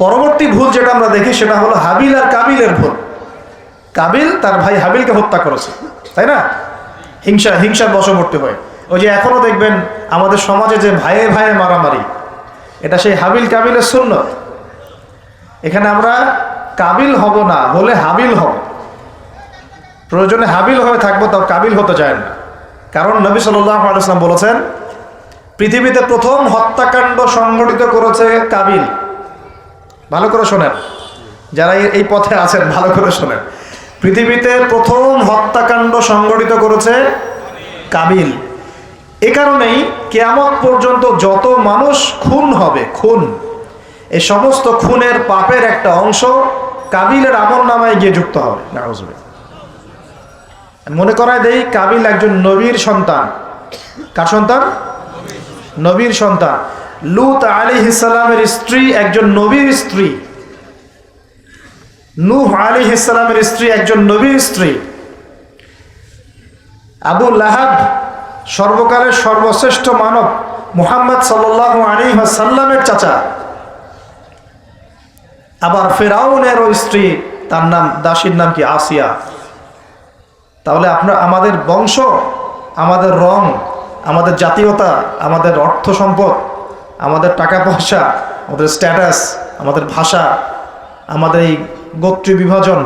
পরবর্তী ভুল যেটা আমরা দেখি সেটা হলো হাবিল আর কাবিলের ভুল। কাবিল তার ভাই হাবিলকে হত্যা করেছে, তাই না? হিংসা, হিংসার বশবর্তী হয়ে। ওই যে এখনও দেখবেন আমাদের সমাজে যে ভাইয়ে ভাইয়ে মারামারি, এটা সেই হাবিল কাবিলের সুন্নত। এখানে আমরা কাবিল হব না, হলে হাবিল হব। প্রয়োজনে হাবিল হয়ে থাকব, তাও কাবিল হতে চায় না। কারণ নবী সাল্লাম বলেছেন, পৃথিবীতে প্রথম হত্যাকাণ্ড সংগঠিত করেছে কাবিল। ভালো করে শোনেন। যারা এই- পথে আছেন, ভালো করে শোনেন। পৃথিবীতে প্রথম হত্যাকাণ্ড সংগঠিত করেছে কাবিল এ কারণেই কেয়ামত পর্যন্ত যত মানুষ খুন হবে, খুন। এই সমস্ত খুনের পাপের একটা অংশ কাবিলের আমল নামায় গিয়ে যুক্ত হবে। নাউজুবিল্লাহ। মনে করায় দেই কাবিল একজন নবীর সন্তান। কার সন্তান? নবীর সন্তান। লুত আলী ইসালামের স্ত্রী একজন নবীর স্ত্রী। নূহ আলী ইসালামের স্ত্রী একজন নবীর স্ত্রী। আবু লাহাব সর্বকালের সর্বশ্রেষ্ঠ মানব মুহাম্মদ সাল্লাহ আলী সাল্লামের চাচা। আবার ফেরাউনের স্ত্রী, তার নাম, দাসীর নাম কি? আসিয়া। তাহলে আপনার, আমাদের বংশ, আমাদের রং, আমাদের জাতীয়তা, আমাদের অর্থ সম্পদ আমাদের টাকা পয়সা, আমাদের স্ট্যাটাস আমাদের ভাষা, আমাদের এই গোত্রী বিভাজন,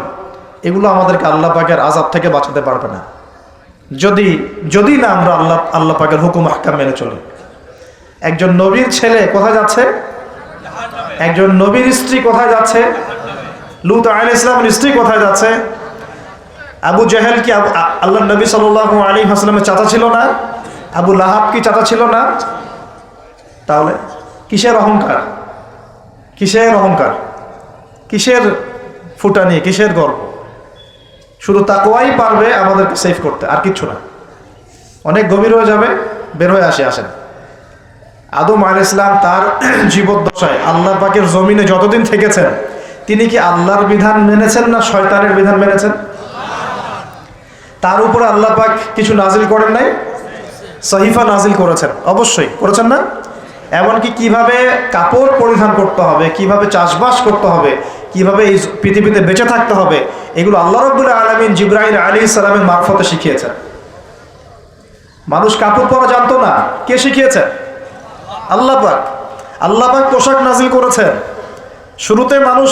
এগুলো আমাদেরকে আল্লাহ পাকের আজাব থেকে বাঁচাতে পারবে না। যদি যদি না আমরা আল্লাহ আল্লাহ পাকের হুকুম হাক্কাম মেনে চলি। একজন নবীর ছেলে কোথায় যাচ্ছে? একজন নবীর স্ত্রী কোথায় যাচ্ছে? লুত আল ইসলামের স্ত্রী কোথায় যাচ্ছে? আবু জাহেল কি আল্লাহ নবী সাল আলী হাসলামের চাচা ছিল না? আবু লাহাব কি চাচা ছিল না? তাহলে কিসের অহংকার? কিসের অহংকার? কিসের ফুটানি? কিসের গর্ব? শুধু তাকোয়াই পারবে আমাদেরকে সেভ করতে, আর কিচ্ছু না। অনেক গভীর হয়ে যাবে, বের হয়ে আসে আসেন আদম আল ইসলাম তার জীবদ্দশায় আল্লাহ পাকের জমিনে যতদিন থেকেছেন, তিনি কি আল্লাহর বিধান মেনেছেন না শয়তানের বিধান মেনেছেন? তার উপরে আল্লাহ পাক কিছু নাজিল করেন নাই? সহিফা নাজিল করেছেন। অবশ্যই করেছেন না? এমনকি কীভাবে কাপড় পরিধান করতে হবে, কীভাবে চাষবাস করতে হবে, কীভাবে এই পৃথিবীতে বেঁচে থাকতে হবে, এগুলো আল্লাহ রব্বুল আলমিন জিব্রাহিম আলী ইসলামের মারফতে শিখিয়েছেন। মানুষ কাপড় পরা জানতো না, কে শিখিয়েছেন? আল্লাহ পাক। আল্লাহ পাক পোশাক নাজিল করেছেন। শুরুতে মানুষ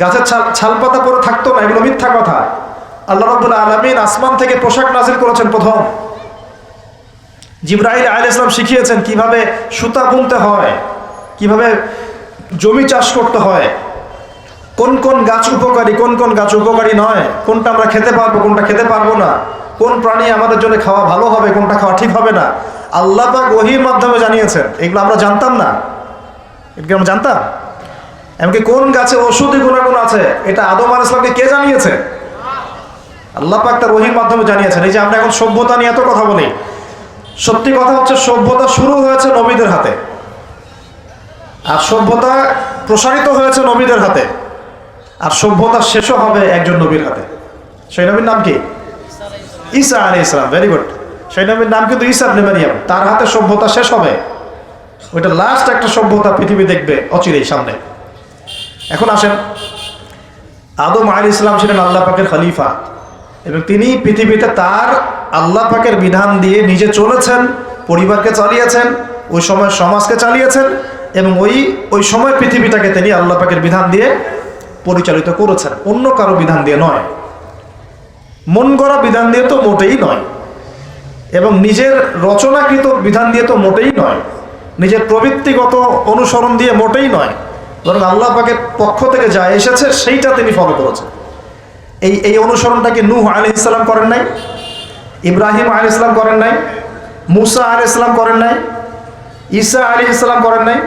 গাছের ছাল, ছালপাতা পরে থাকতো না, এগুলো মিথ্যা কথা। আল্লাহ রব্বুল আলমিন আসমান থেকে পোশাক নাজিল করেছেন প্রথম। জিব্রাহিল আল ইসলাম শিখিয়েছেন কীভাবে সুতা বুনতে হয়, কীভাবে জমি চাষ করতে হয়, কোন কোন গাছ উপকারী, কোন কোন গাছ উপকারী নয়, কোনটা আমরা খেতে পারব, কোনটা খেতে পারব না, কোন প্রাণী আমাদের জন্য খাওয়া ভালো হবে, কোনটা খাওয়া ঠিক হবে না, আল্লাহ পাক ওহির মাধ্যমে জানিয়েছেন। এগুলো আমরা জানতাম না। এগুলো আমরা জানতাম? এমনকি কোন গাছে ওষুধি গুণাগুণ আছে, এটা আদম আল ইসলামকে কে জানিয়েছে? আল্লাহ পাক তার ওহির মাধ্যমে জানিয়েছেন। এই যে আমরা এখন সভ্যতা নিয়ে এত কথা বলি সত্যি কথা হচ্ছে, সভ্যতা শুরু হয়েছে নবীদের হাতে। আর সভ্যতা প্রসারিত হয়েছে নবীদের হাতে। আর সভ্যতা শেষও হবে একজন নবীর হাতে। সেই নবীর নাম কি? ঈসা আলী ইসলাম ভেরি গুড সেই নবীর নাম কিন্তু ঈসা আপনি মারিয়াম। তার হাতে সভ্যতা শেষ হবে। ওইটা লাস্ট একটা সভ্যতা পৃথিবী দেখবে অচিরেই সামনে। এখন আসেন, আদম আলী ইসলাম ছিলেন আল্লাহ পাকের খলিফা। এবং তিনি পৃথিবীতে তার আল্লাহ পাকের বিধান দিয়ে নিজে চলেছেন, পরিবারকে চালিয়েছেন, ওই সময় সমাজকে চালিয়েছেন এবং ওই ওই সময় পৃথিবীটাকে তিনি আল্লাহ পাকের বিধান দিয়ে পরিচালিত করেছেন। অন্য কারও বিধান দিয়ে নয়। মন গড়া বিধান দিয়ে তো মোটেই নয়। এবং নিজের রচনাকৃত বিধান দিয়ে তো মোটেই নয়। নিজের প্রবৃত্তিগত অনুসরণ দিয়ে মোটেই নয়। বরং আল্লাহ পাকের পক্ষ থেকে যা এসেছে, সেইটা তিনি ফলো করেছেন। এই এই অনুসরণটাকে নূহ আলি ইসলাম করেন নাই? ইব্রাহিম আলী ইসলাম করেন নাই, মুসা আলী ইসলাম করেন নাই, ঈসা আলী ইসলাম করেন নাই,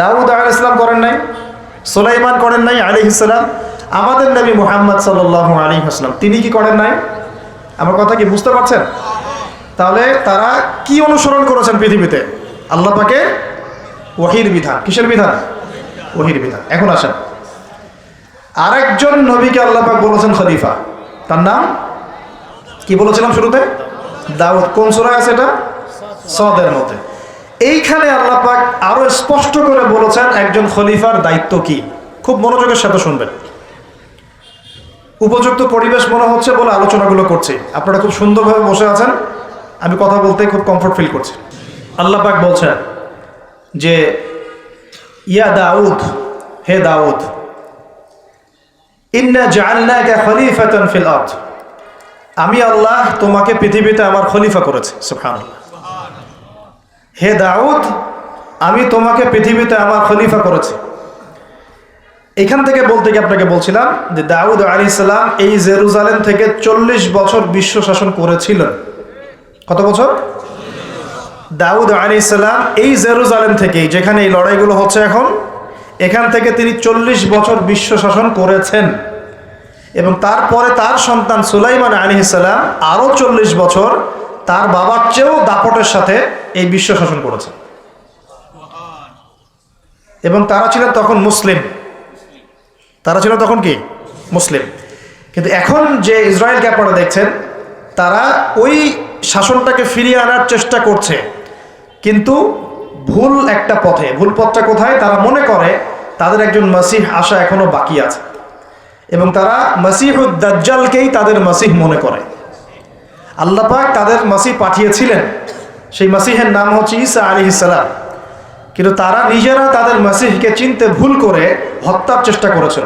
দাউদ আলী ইসলাম করেন নাই, সোলাইমান করেন নাই আলী ইসলাম আমাদের নবী মোহাম্মদ সাল্লাহ আলী আসলাম তিনি কি করেন নাই? আমার কথা কি বুঝতে পারছেন? তাহলে তারা কি অনুসরণ করেছেন পৃথিবীতে? আল্লাহ পাকে ওহির বিধান। কিসের বিধান? ওহির বিধান। এখন আসেন। আরেকজন নবীকে আল্লাহ পাক বলেছেন খলিফা। তার নাম কি বলেছিলাম শুরুতে? দাউদ, কোন সুরা আছে এটা? সদের মধ্যে। এইখানে আল্লাহ পাক আরও স্পষ্ট করে বলেছেন একজন খলিফার দায়িত্ব কি। খুব মনোযোগের সাথে শুনবেন। উপযুক্ত পরিবেশ মনে হচ্ছে বলে আলোচনাগুলো করছি। আপনারা খুব সুন্দরভাবে বসে আছেন। আমি কথা বলতে খুব কমফোর্ট ফিল করছি। আল্লাহ পাক বলছেন যে, ইয়া দাউদ, হে দাউদ, ইন্না জাআলনাকা খলিফাতান ফিল আরদ। আমি আল্লাহ তোমাকে পৃথিবীতে আমার খলিফা করেছি হে দাউদ, আমি তোমাকে পৃথিবীতে আমার খলিফা করেছি। এখান থেকে বলতে গিয়ে আপনাকে বলছিলাম যে দাউদ আলী সালাম এই জেরুজালেম থেকে চল্লিশ বছর বিশ্ব শাসন করেছিলেন। কত বছর? দাউদ আলী সালাম এই জেরুজালেম থেকেই যেখানে এই লড়াইগুলো হচ্ছে এখন, এখান থেকে তিনি চল্লিশ বছর বিশ্ব শাসন করেছেন। এবং তারপরে তার সন্তান সুলাইমান আলী সালাম আরও চল্লিশ বছর তার বাবার চেয়েও দাপটের সাথে এই বিশ্ব শাসন করেছে। এবং তারা ছিলেন তখন মুসলিম। তারা ছিল তখন কি? মুসলিম। কিন্তু এখন যে ইসরায়েলকে আপনারা দেখছেন, তারা ওই শাসনটাকে ফিরিয়ে আনার চেষ্টা করছে। কিন্তু ভুল একটা পথে, ভুল পথটা কোথায়? তারা মনে করে তাদের একজন মাসিহ আসা এখনও বাকি আছে। এবং তারা দাজ্জালকেই তাদের মাসিহ মনে করে। আল্লাহ পাক তাদের মাসিহ পাঠিয়েছিলেন। সেই মাসিহের নাম হচ্ছে ঈসা আলি ইসালাম কিন্তু তারা নিজেরা তাদের মাসিহকে চিনতে ভুল করে হত্যার চেষ্টা করেছিল।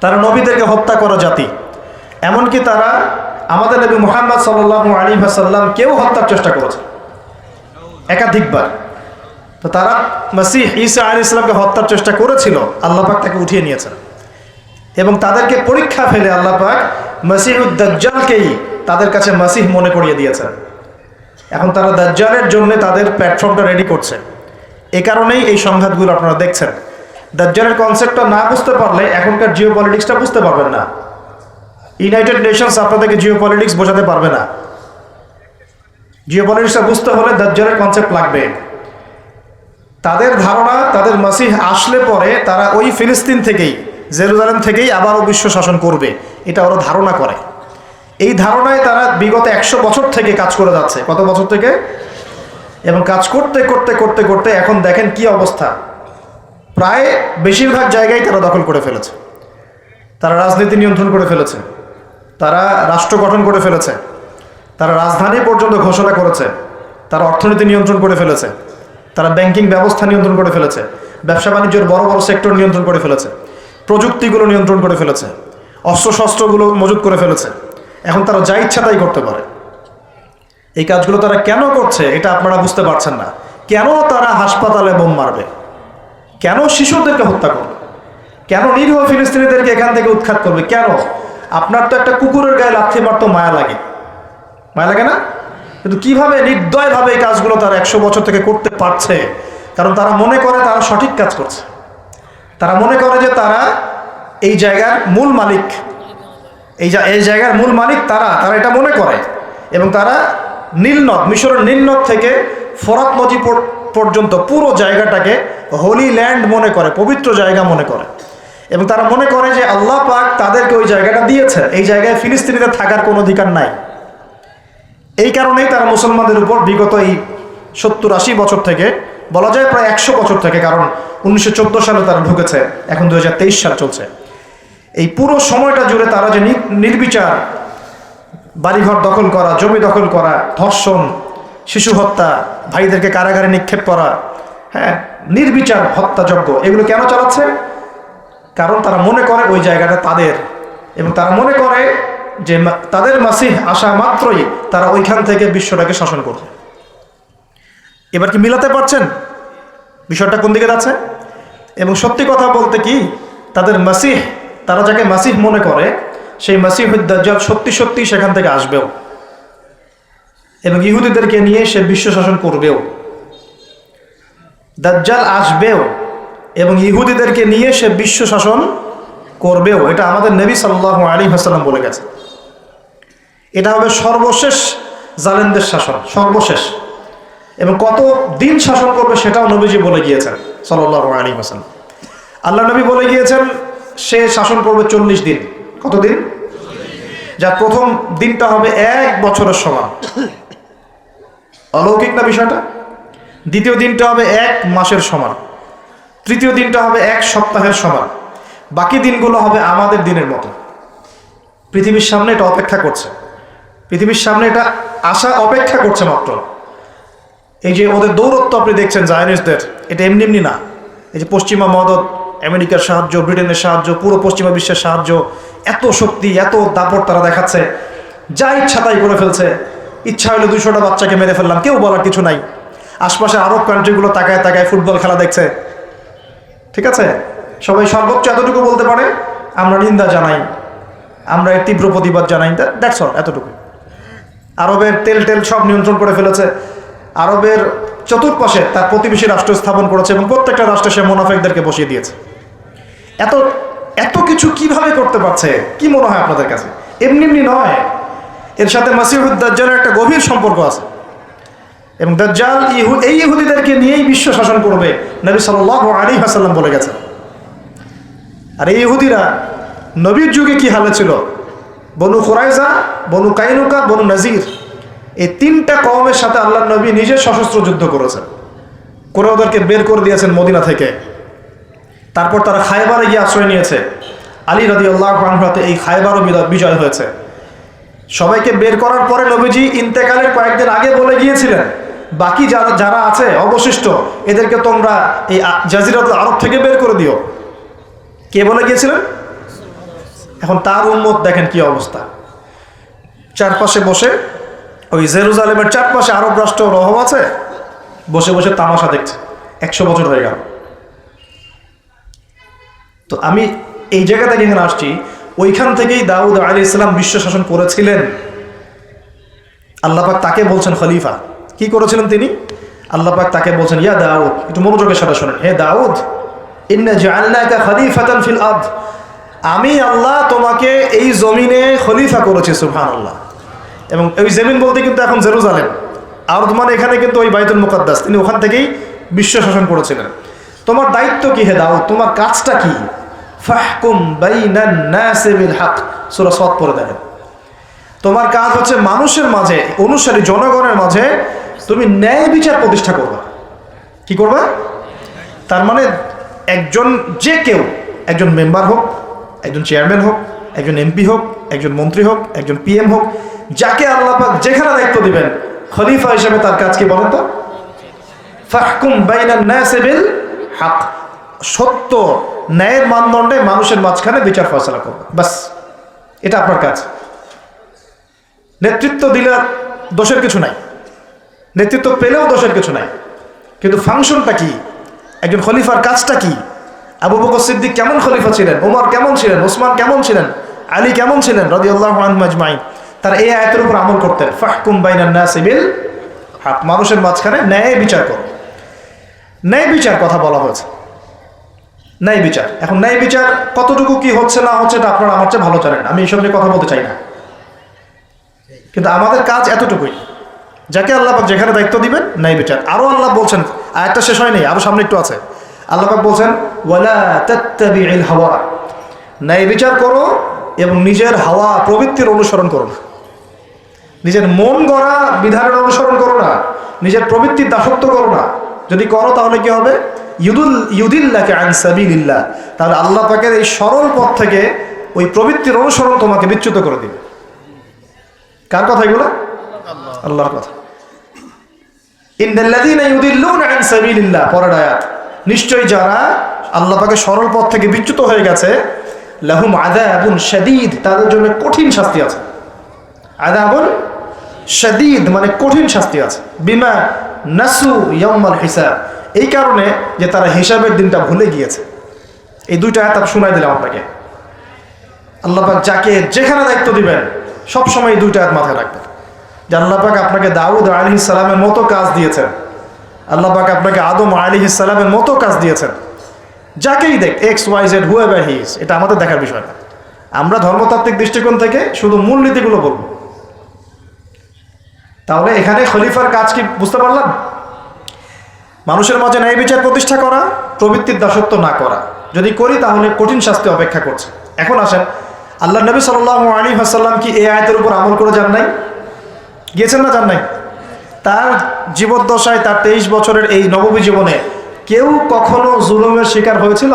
তারা নবীদেরকে হত্যা করা জাতি। এমনকি তারা আমাদের নবী মোহাম্মদ সাল্লাহ আলী ভাসাল্লাম কেউ হত্যার চেষ্টা করেছে। একাধিকবার। তো তারা মাসিহ ঈসা আলি ইসলামকে হত্যার চেষ্টা করেছিল। আল্লাহ পাক তাকে উঠিয়ে নিয়েছেন। এবং তাদেরকে পরীক্ষা ফেলে আল্লাহ পাক মাসিহুদ্দাজ্জালকেই তাদের কাছে মাসিহ মনে করিয়ে দিয়েছেন। এখন তারা দাজ্জালের জন্য তাদের প্ল্যাটফর্মটা রেডি করছে। এ কারণেই এই সংঘাতগুলো আপনারা দেখছেন। দাজ্জালের কনসেপ্টটা না বুঝতে পারলে এখনকার জিও পলিটিক্সটা বুঝতে পারবেন না। ইউনাইটেড নেশনস আপনাদেরকে জিও পলিটিক্স বোঝাতে পারবে না। জিও পলিটিক্সটা বুঝতে হলে দাজ্জালের কনসেপ্ট লাগবে। তাদের ধারণা, তাদের মাসিহ আসলে পরে তারা ওই ফিলিস্তিন থেকেই জেরুজালেম থেকেই আবারও বিশ্ব শাসন করবে, এটা ওরা ধারণা করে। এই ধারণায় তারা বিগত একশো বছর থেকে কাজ করে যাচ্ছে। কত বছর থেকে? এবং কাজ করতে করতে করতে করতে এখন দেখেন কি অবস্থা। প্রায় বেশিরভাগ জায়গায় তারা দখল করে ফেলেছে। তারা রাজনীতি নিয়ন্ত্রণ করে ফেলেছে। তারা রাষ্ট্র গঠন করে ফেলেছে। তারা রাজধানী পর্যন্ত ঘোষণা করেছে। তারা অর্থনীতি নিয়ন্ত্রণ করে ফেলেছে। তারা ব্যাংকিং ব্যবস্থা নিয়ন্ত্রণ করে ফেলেছে। ব্যবসা বাণিজ্যের বড় বড় সেক্টর নিয়ন্ত্রণ করে ফেলেছে। প্রযুক্তিগুলো নিয়ন্ত্রণ করে ফেলেছে, অস্ত্রশস্ত্রগুলো মজুত করে ফেলেছে। এখন তারা যা ইচ্ছা তাই করতে পারে। এই কাজগুলো তারা কেন করছে এটা আপনারা বুঝতে পারছেন না। কেন তারা হাসপাতালে বোম মারবে? কেন শিশুদেরকে হত্যা করবে? কেন নিরীহ ফিলিস্তিনিদেরকে এখান থেকে উৎখাত করবে? কেন? আপনার তো একটা কুকুরের গায়ে লাথি মারতো মায়া লাগে। মায়া লাগে না? কিন্তু কীভাবে নির্দয়ভাবে এই কাজগুলো তারা একশো বছর থেকে করতে পারছে? কারণ তারা মনে করে তারা সঠিক কাজ করছে। তারা মনে করে যে তারা এই জায়গার মূল মালিক। এই এই জায়গার মূল মালিক তারা তারা এটা মনে করে। এবং তারা নীলনদ মিশরের নীলনদ থেকে ফরাত নদী পর- পর্যন্ত পুরো জায়গাটাকে হোলি ল্যান্ড মনে করে, পবিত্র জায়গা মনে করে। এবং তারা মনে করে যে আল্লাহ পাক তাদেরকে ওই জায়গাটা দিয়েছে। এই জায়গায় ফিলিস্তিনিদের থাকার কোনো অধিকার নাই। এই কারণেই তারা মুসলমানদের উপর বিগত এই সত্তর আশি বছর থেকে বলা যায় প্রায় একশো বছর থেকে, কারণ উনিশশো চোদ্দ সালে তারা ঢুকেছে, এখন দুই হাজার তেইশ সাল চলছে। এই পুরো সময়টা জুড়ে তারা যে নির্বিচার বাড়িঘর দখল করা, জমি দখল করা, ধর্ষণ, শিশু হত্যা, ভাইদেরকে কারাগারে নিক্ষেপ করা হ্যাঁ নির্বিচার হত্যাযজ্ঞ, এগুলো কেন চালাচ্ছে? কারণ তারা মনে করে ওই জায়গাটা তাদের এবং তারা মনে করে যে তাদের মাসিহ আসা মাত্রই তারা ওইখান থেকে বিশ্বটাকে শাসন করবে এবার কি মিলাতে পারছেন? বিষয়টা কোন দিকে যাচ্ছে? এবং সত্যি কথা বলতে কি, তাদের মাসিহ, তারা যাকে মাসিহ মনে করে, সেই মাসিহ দাজ্জাল সত্যি সত্যি সেখান থেকে আসবেও। এবং ইহুদিদেরকে নিয়ে সে বিশ্ব শাসন করবেও। দাজ্জাল আসবেও এবং ইহুদিদেরকে নিয়ে সে বিশ্ব শাসন করবেও, এটা আমাদের নবী সাল্লাহ আলী হাসালাম বলে গেছে। এটা হবে সর্বশেষ জালেনদের শাসন, সর্বশেষ। এবং কত দিন শাসন করবে সেটাও নবীজি বলে গিয়েছেন সাল্লাহ আলী হাসালাম আল্লাহ নবী বলে গিয়েছেন, সে শাসন করবে চল্লিশ দিন। কত দিন? যার প্রথম দিনটা হবে এক বছরের সমান। অলৌকিক না বিষয়টা? দ্বিতীয় দিনটা হবে এক মাসের সমান। তৃতীয় দিনটা হবে এক সপ্তাহের সমান। বাকি দিনগুলো হবে আমাদের দিনের মতো। পৃথিবীর সামনে এটা অপেক্ষা করছে। পৃথিবীর সামনে এটা আশা অপেক্ষা করছে মাত্র। এই যে ওদের দৌরত্ব আপনি দেখছেন জায়নিসদের এটা এমনি এমনি না। এই যে পশ্চিমা মদত, আমেরিকার সাহায্য, ব্রিটেনের সাহায্য, পুরো পশ্চিমা বিশ্বের সাহায্য, এত শক্তি, এত দাপট তারা দেখাচ্ছে। যা ইচ্ছা তাই করে ফেলছে। ইচ্ছা হলে দুশোটা বাচ্চাকে মেরে ফেললাম, কেউ বলার কিছু নাই। আশপাশে আরব কান্ট্রিগুলো তাকায় তাকায় ফুটবল খেলা দেখছে। ঠিক আছে? সবাই সর্বোচ্চ এতটুকু বলতে পারে, আমরা নিন্দা জানাই। আমরা এর তীব্র প্রতিবাদ জানাই দ্যাটস অল এতটুকু আরবের তেল টেল সব নিয়ন্ত্রণ করে ফেলেছে। আরবের চতুর্পাশে তার প্রতিবেশী রাষ্ট্র স্থাপন করেছে এবং প্রত্যেকটা রাষ্ট্রে সে মোনাফেকদেরকে বসিয়ে দিয়েছে। এত এত কিছু কীভাবে করতে পারছে? কি মনে হয় আপনাদের কাছে? এমনি এমনি নয়। এর সাথে মাসিহুদ দাজ্জালের একটা গভীর সম্পর্ক আছে। এবং দাজ্জাল ইহু, এই ইহুদিদেরকে নিয়েই বিশ্ব শাসন করবে, নবী সাল্লাল্লাহু আলাইহি ওয়াসাল্লাম বলে গেছেন। আর এই ইহুদিরা নবীর যুগে কি হালে ছিল? বনু খুরাইজা বনু কাইনুকা, বনু নাজির। এই তিনটা কওমের সাথে আল্লাহ নবী নিজে সশস্ত্র যুদ্ধ করেছেন। করে ওদেরকে বের করে দিয়েছেন মদিনা থেকে। তারপর তারা খায়বারে গিয়ে আশ্রয় নিয়েছে। আলী রাদি আল্লাহ হাতে এই খায়বারও বিজয়- বিজয় হয়েছে। সবাইকে বের করার পরে নবীজি ইন্তেকালের কয়েকদিন আগে বলে গিয়েছিলেন, বাকি যারা যারা আছে, অবশিষ্ট, এদেরকে তোমরা এই জাজিরাত আরব থেকে বের করে দিও। কে বলে গিয়েছিলেন? এখন তার উন্মত দেখেন কি অবস্থা। চারপাশে বসে ওই জেরুজালেমের চারপাশে আরব রাষ্ট্র রহম আছে, বসে বসে তামাশা দেখছে। একশো বছর হয়ে গেল। তো আমি এই জায়গা থেকে এখানে আসছি, ওইখান থেকেই দাউদ আলী ইসলাম বিশ্ব শাসন করেছিলেন। আল্লাপাক তাকে বলছেন খলিফা। কি করেছিলেন তিনি? আল্লাপাক তাকে বলছেন, ইয়া দাউদ, একটু মনোযোগের সাথে শোনেন। হে দাউদ আমি আল্লাহ তোমাকে এই জমিনে খলিফা করেছি, সুবহানাল্লাহ। এবং ওই জমিন বলতে কিন্তু এখন জেরুজালেম। আরদ মানে এখানে কিন্তু ওই বাইতুল মুকাদ্দাস। তিনি ওখান থেকেই বিশ্ব শাসন করেছিলেন। তোমার দায়িত্ব কি হে দাও তোমার কাজটা কি? ফাহকুম বাইনান নাসি বিল হক। সূরা সাদ পড়ে দেখেন। তোমার কাজ হচ্ছে মানুষের মাঝে, অনুসারী জনগণের মাঝে তুমি ন্যায় বিচার প্রতিষ্ঠা করবে। কি করবে? তার মানে একজন যে কেউ, একজন মেম্বার হোক, একজন চেয়ারম্যান হোক একজন এমপি হোক, একজন মন্ত্রী হোক, একজন পিএম হোক, যাকে আল্লাহ পাক যেখানে দায়িত্ব দিবেন, খলিফা হিসেবে তার কাজ কি বলেন তো? ফাহকুম বাইনান বিল সত্য ন্যায়ের মানদণ্ডে মানুষের মাঝখানে বিচার ফয়সলা করবে। বাস, এটা আপনার কাজ। নেতৃত্ব দিলে দোষের কিছু নাই। নেতৃত্ব পেলেও দোষের কিছু নাই। কিন্তু ফাংশনটা কি? একজন খলিফার কাজটা কি? আবু বকর সিদ্দিক কেমন খলিফা ছিলেন? ওমর কেমন ছিলেন? ওসমান কেমন ছিলেন? আলী কেমন ছিলেন? রদি আল্লাহ তারা এই আয়তের উপর আমল করতেন। ফাহকুম বাইনান হাক। মানুষের মাঝখানে ন্যায় বিচার কর। ন্যায় বিচার কথা বলা হয়েছে। ন্যায় বিচার। এখন ন্যায় বিচার কতটুকু কি হচ্ছে না হচ্ছে এটা আপনারা আমার চেয়ে ভালো জানেন আমি এইসব নিয়ে কথা বলতে চাই না। কিন্তু আমাদের কাজ এতটুকুই। যাকে আল্লাহ যেখানে দায়িত্ব দিবেন, ন্যায় বিচার। আরও আল্লাহ বলছেন, আয়াতটা শেষ হয়নি আরও সামনে একটু আছে। আল্লাহ বলছেন হাওয়া ন্যায় বিচার করো এবং নিজের হাওয়া প্রবৃত্তির অনুসরণ করো না। নিজের মন গড়া বিধানের অনুসরণ করো না। নিজের প্রবৃত্তির দাসত্ব করো না। যদি করো তাহলে কি হবে? ইউদুল, ইউদিল্লাকে আন সাবিলিল্লাহ। তাহলে আল্লাহ পাকের এই সরল পথ থেকে ওই প্রবৃত্তির অনুসরণ তোমাকে বিচ্যুত করে দিবে। কার কথা এগুলো? আল্লাহর কথা। ইন্দাল্লাযীনা ইউদিল্লুনা সাবিলিল্লাহ, পরের আয়াত। নিশ্চয়ই যারা আল্লাহ পাকের সরল পথ থেকে বিচ্যুত হয়ে গেছে, লাহুম আযাবুন শাদীদ, তাদের জন্য কঠিন শাস্তি আছে। আযাবুন শাদীদ মানে কঠিন শাস্তি আছে। বিমা নাসু ইয়াউমাল হিসাব। এই কারণে যে তারা হিসাবের দিনটা ভুলে গিয়েছে। এই দুইটা আমি শোনাই দিলাম আপনাকে। আল্লাহ পাক যাকে যেখানে দায়িত্ব দিবেন সব সময় এই দুইটা আয়াত মাথায় রাখবেন। যে আল্লাহ পাক আপনাকে দাউদ আলী সালামের মতো কাজ দিয়েছেন। আল্লাহ পাক আপনাকে আদম আলী সালামের মতো কাজ দিয়েছেন। যাকেই দেখ X Y Z whoever his এটা আমাদের দেখার বিষয় না। আমরা ধর্মতাত্ত্বিক দৃষ্টিকোণ থেকে শুধু মূলনীতিগুলো বলব। তাহলে এখানে খলিফার কাজ কি বুঝতে পারলাম? মানুষের মাঝে ন্যায় বিচার প্রতিষ্ঠা করা, প্রবৃত্তির দাসত্ব না করা। যদি করি তাহলে কঠিন শাস্তি অপেক্ষা করছে। এখন আসেন আল্লাহ নবী সাল আলী হাসাল্লাম কি এই আয়তের উপর আমল করে যান নাই? গিয়েছেন না যান নাই? তার জীবদ্দশায় তার তেইশ বছরের এই নবমী জীবনে কেউ কখনো জুলুমের শিকার হয়েছিল?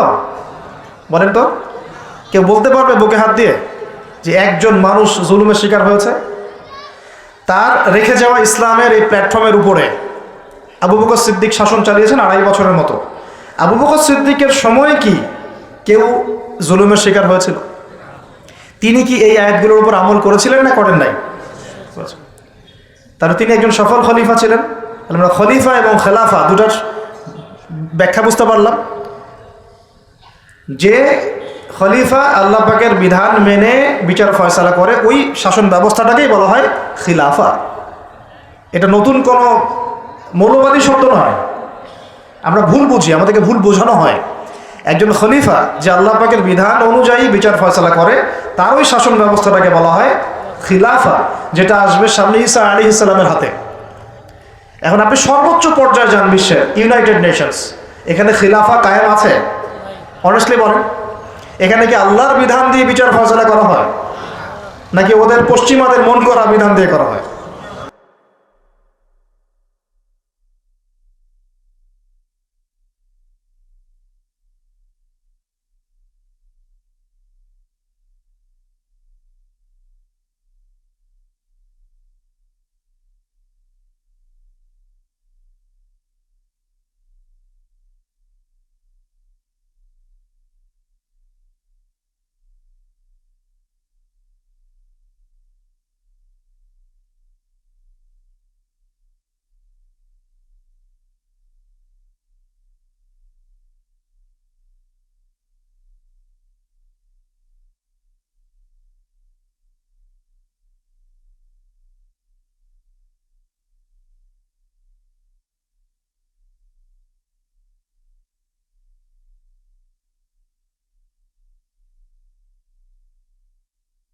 বলেন তো। কেউ বলতে পারবে বুকে হাত দিয়ে যে একজন মানুষ জুলুমের শিকার হয়েছে? তার রেখে যাওয়া ইসলামের এই প্ল্যাটফর্মের উপরে আবু বকর সিদ্দিক শাসন চালিয়েছেন আড়াই বছরের মতো। আবু বকর সিদ্দিকের সময় কি কেউ জুলুমের শিকার হয়েছিল? তিনি কি এই আয়াতগুলোর উপর আমল করেছিলেন না করেন নাই? তাহলে তিনি একজন সফল খলিফা ছিলেন। আমরা খলিফা এবং খেলাফা দুটার ব্যাখ্যা বুঝতে পারলাম। যে খলিফা আল্লাহ পাকের বিধান মেনে বিচার ফয়সালা করে, ওই শাসন ব্যবস্থাটাকেই বলা হয় খিলাফা। এটা নতুন কোনো মৌলবাদী শব্দ নয়। আমরা ভুল বুঝি, আমাদেরকে ভুল বোঝানো হয়। একজন খলিফা যে আল্লাহ পাকের বিধান অনুযায়ী বিচার ফয়সালা করে, তার ওই শাসন ব্যবস্থাটাকে বলা হয় খিলাফা যেটা আসবে সামনে ইসা আলী ইসলামের হাতে। এখন আপনি সর্বোচ্চ পর্যায়ে যান বিশ্বের ইউনাইটেড নেশনস এখানে খিলাফা কায়েম আছে? অনেস্টলি বলেন। এখানে কি আল্লাহর বিধান দিয়ে বিচার ফয়সলা করা হয়? নাকি ওদের পশ্চিমাদের মন করা বিধান দিয়ে করা হয়?